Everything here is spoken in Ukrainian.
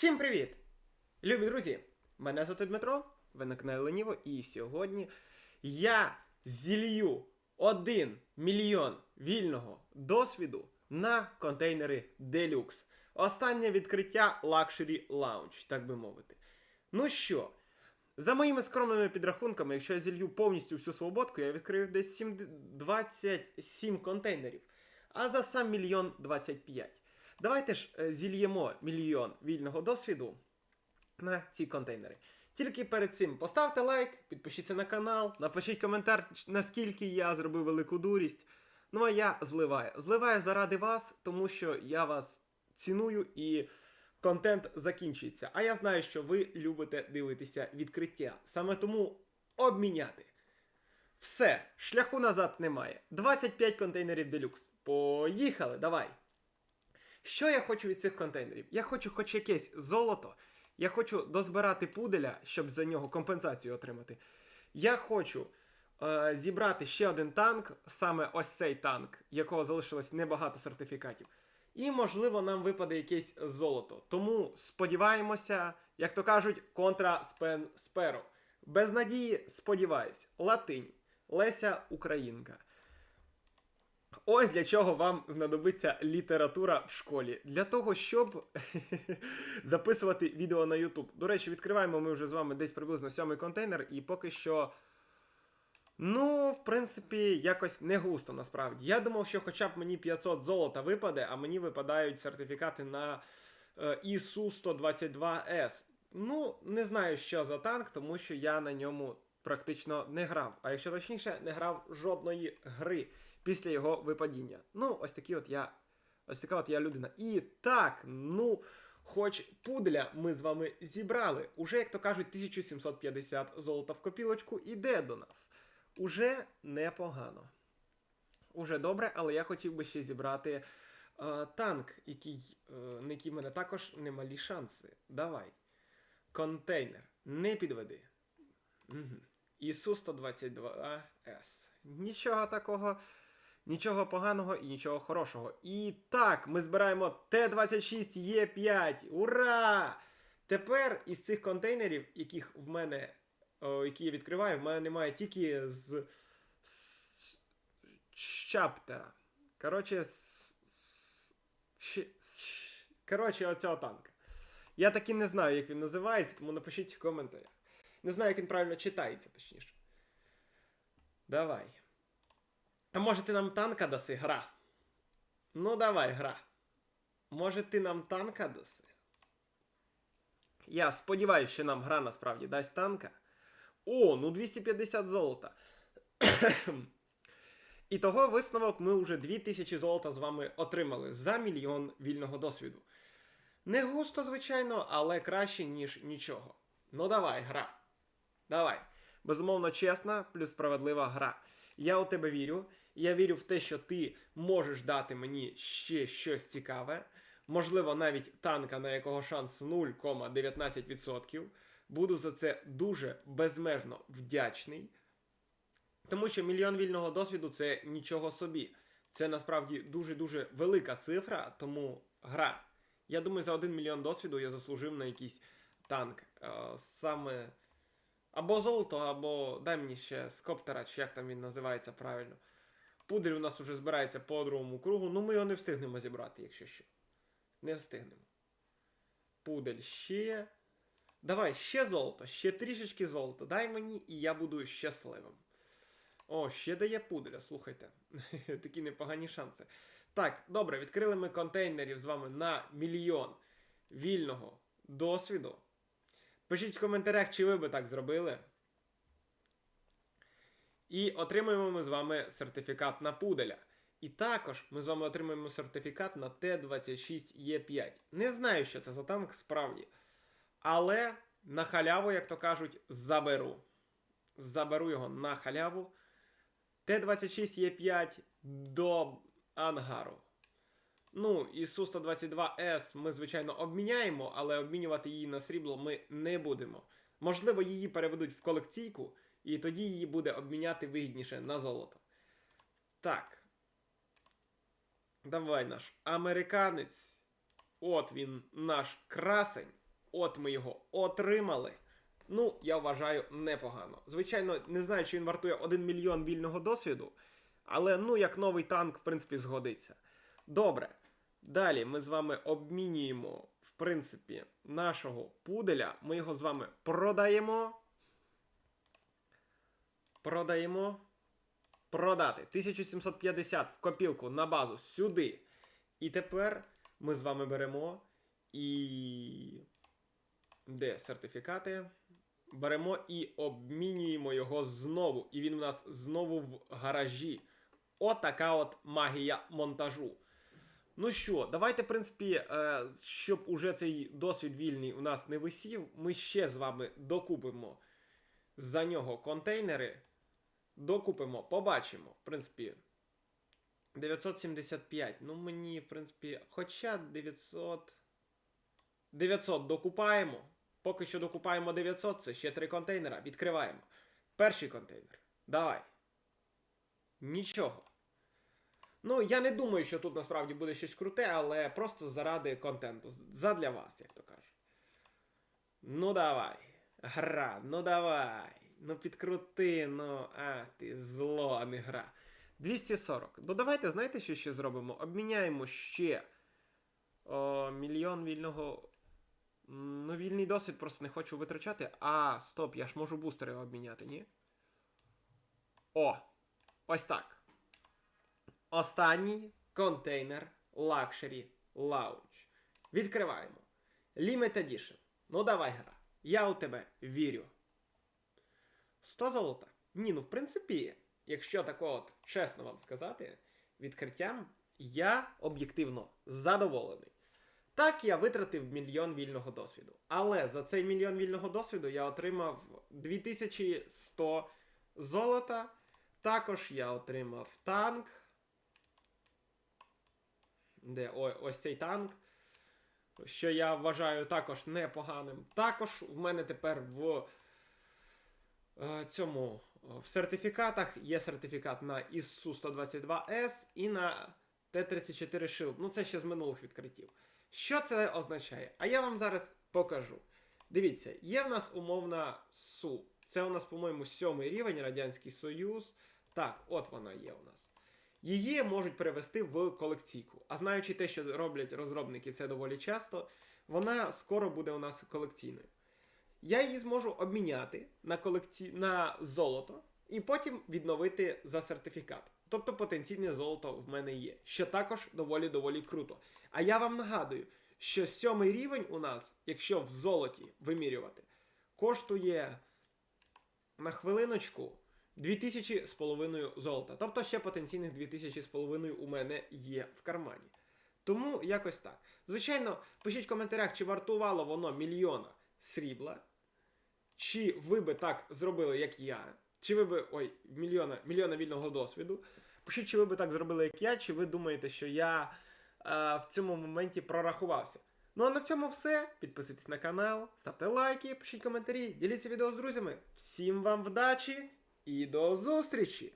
Всім привіт! Любі друзі! Мене звати Дмитро, ви на каналі Леніво, і сьогодні я зілью 1 мільйон вільного досвіду на контейнери Deluxe. Останнє відкриття Luxury Lounge, так би мовити. Ну що, за моїми скромними підрахунками, якщо я зілью повністю всю свободку, я відкрию десь 7 27 контейнерів, а за сам мільйон 25. Давайте ж е, зільємо мільйон вільного досвіду на ці контейнери. Тільки перед цим поставте лайк, підпишіться на канал, напишіть коментар, наскільки я зробив велику дурість. Ну а я зливаю. Зливаю заради вас, тому що я вас ціную і контент закінчується. А я знаю, що ви любите дивитися відкриття. Саме тому обміняти. Все, шляху назад немає. 25 контейнерів делюкс. Поїхали, давай. Що я хочу від цих контейнерів? Я хочу хоч якесь золото. Я хочу дозбирати пуделя, щоб за нього компенсацію отримати. Я хочу е, зібрати ще один танк, саме ось цей танк, якого залишилось небагато сертифікатів. І, можливо, нам випаде якесь золото. Тому сподіваємося, як то кажуть, контра спен сперо. Без надії сподіваюсь. Латинь. Леся Українка. Ось для чого вам знадобиться література в школі. Для того, щоб записувати відео на YouTube. До речі, відкриваємо ми вже з вами десь приблизно сьомий контейнер, і поки що. Ну, в принципі, якось не густо насправді. Я думав, що хоча б мені 500 золота випаде, а мені випадають сертифікати на е, ісу 122 с Ну, не знаю, що за танк, тому що я на ньому практично не грав. А якщо точніше, не грав жодної гри після його випадіння. Ну, ось такі от я. Ось така от я людина. І так, ну, хоч пуделя ми з вами зібрали. Уже, як то кажуть, 1750 золота в копілочку іде до нас. Уже непогано. Уже добре, але я хотів би ще зібрати е, танк, який, е, на який в мене також немалі шанси. Давай. Контейнер. Не підведи. Угу. Ісу 122 с Нічого такого. Нічого поганого і нічого хорошого. І так, ми збираємо Т-26Е5. Ура! Тепер із цих контейнерів, яких в мене, о, які я відкриваю, в мене немає тільки з, з чаптера. Коротше, з, з, з- коротше, оцього танка. Я таки не знаю, як він називається, тому напишіть в коментарях. Не знаю, як він правильно читається, точніше. Давай. А може ти нам танка даси, гра? Ну давай, гра. Може ти нам танка даси? Я сподіваюся, що нам гра насправді дасть танка. О, ну 250 золота. І того висновок ми вже 2000 золота з вами отримали за мільйон вільного досвіду. Не густо, звичайно, але краще, ніж нічого. Ну давай, гра. Давай. Безумовно, чесна плюс справедлива гра. Я у тебе вірю. Я вірю в те, що ти можеш дати мені ще щось цікаве. Можливо, навіть танка, на якого шанс 0,19%. Буду за це дуже безмежно вдячний. Тому що мільйон вільного досвіду це нічого собі. Це насправді дуже-дуже велика цифра, тому гра. Я думаю, за 1 мільйон досвіду я заслужив на якийсь танк. Е, Саме або золото, або дай мені ще скоптера, чи як там він називається правильно. Пудель у нас уже збирається по другому кругу. Ну ми його не встигнемо зібрати, якщо що. Не встигнемо. Пудель ще. Давай, ще золото, ще трішечки золота. Дай мені, і я буду щасливим. О, ще дає пуделя, слухайте. Такі непогані шанси. Так, добре, відкрили ми контейнерів з вами на мільйон вільного досвіду. Пишіть в коментарях, чи ви би так зробили. І отримуємо ми з вами сертифікат на пуделя. І також ми з вами отримуємо сертифікат на Т-26Е5. Не знаю, що це за танк справді. Але на халяву, як то кажуть, заберу. Заберу його на халяву. Т-26Е5 до ангару. Ну, і Су-122С ми, звичайно, обміняємо, але обмінювати її на срібло ми не будемо. Можливо, її переведуть в колекційку, і тоді її буде обміняти вигідніше на золото. Так. Давай наш американець. От він, наш красень. от ми його отримали. Ну, я вважаю, непогано. Звичайно, не знаю, чи він вартує 1 мільйон вільного досвіду, але ну, як новий танк, в принципі, згодиться. Добре. Далі ми з вами обмінюємо, в принципі, нашого пуделя. Ми його з вами продаємо. Продаємо. Продати. 1750 в копілку на базу сюди. І тепер ми з вами беремо і. Де сертифікати? Беремо і обмінюємо його знову. І він у нас знову в гаражі. Отака от магія монтажу. Ну що, давайте, в принципі, е, щоб уже цей досвід вільний у нас не висів, ми ще з вами докупимо за нього контейнери. Докупимо, побачимо. В принципі, 975. Ну, мені, в принципі, хоча 900. 900 докупаємо. Поки що докупаємо 900, це ще три контейнера. Відкриваємо. Перший контейнер. Давай. Нічого. Ну, я не думаю, що тут насправді буде щось круте, але просто заради контенту. Задля вас, як то кажуть. Ну давай. Гра, ну давай. Ну підкрути, ну, а, ти зло, а не гра. 240. Ну давайте, знаєте, що ще зробимо? Обміняємо ще о, мільйон вільного. Ну, вільний досвід просто не хочу витрачати. А, стоп, я ж можу бустери обміняти, ні? О! Ось так. Останній контейнер Luxury Lounge. Відкриваємо. Limited Edition. Ну давай гра. Я у тебе вірю. 100 золота. Ні, ну в принципі, якщо тако от чесно вам сказати, відкриттям я об'єктивно задоволений. Так, я витратив мільйон вільного досвіду. Але за цей мільйон вільного досвіду я отримав 2100 золота. Також я отримав танк. Де ось цей танк. Що я вважаю також непоганим. Також в мене тепер в е, цьому е, в сертифікатах є сертифікат на ISU 122S і на Т-34 Shield. Ну, це ще з минулих відкриттів. Що це означає? А я вам зараз покажу. Дивіться, є в нас умовна СУ. Це у нас, по-моєму, сьомий рівень Радянський Союз. Так, от вона є у нас. Її можуть перевести в колекційку. А знаючи те, що роблять розробники це доволі часто, вона скоро буде у нас колекційною. Я її зможу обміняти на, колекці... на золото і потім відновити за сертифікат. Тобто потенційне золото в мене є, що також доволі доволі круто. А я вам нагадую, що сьомий рівень у нас, якщо в золоті вимірювати, коштує на хвилиночку 2000 з половиною золота. Тобто ще потенційних 2000 з половиною у мене є в кармані. Тому якось так. Звичайно, пишіть в коментарях, чи вартувало воно мільйона срібла, чи ви би так зробили, як я, чи ви би. Ой, мільйона, мільйона вільного досвіду. Пишіть, чи ви би так зробили, як я, чи ви думаєте, що я е, в цьому моменті прорахувався. Ну а на цьому все. Підписуйтесь на канал, ставте лайки, пишіть коментарі, діліться відео з друзями. Всім вам вдачі і до зустрічі!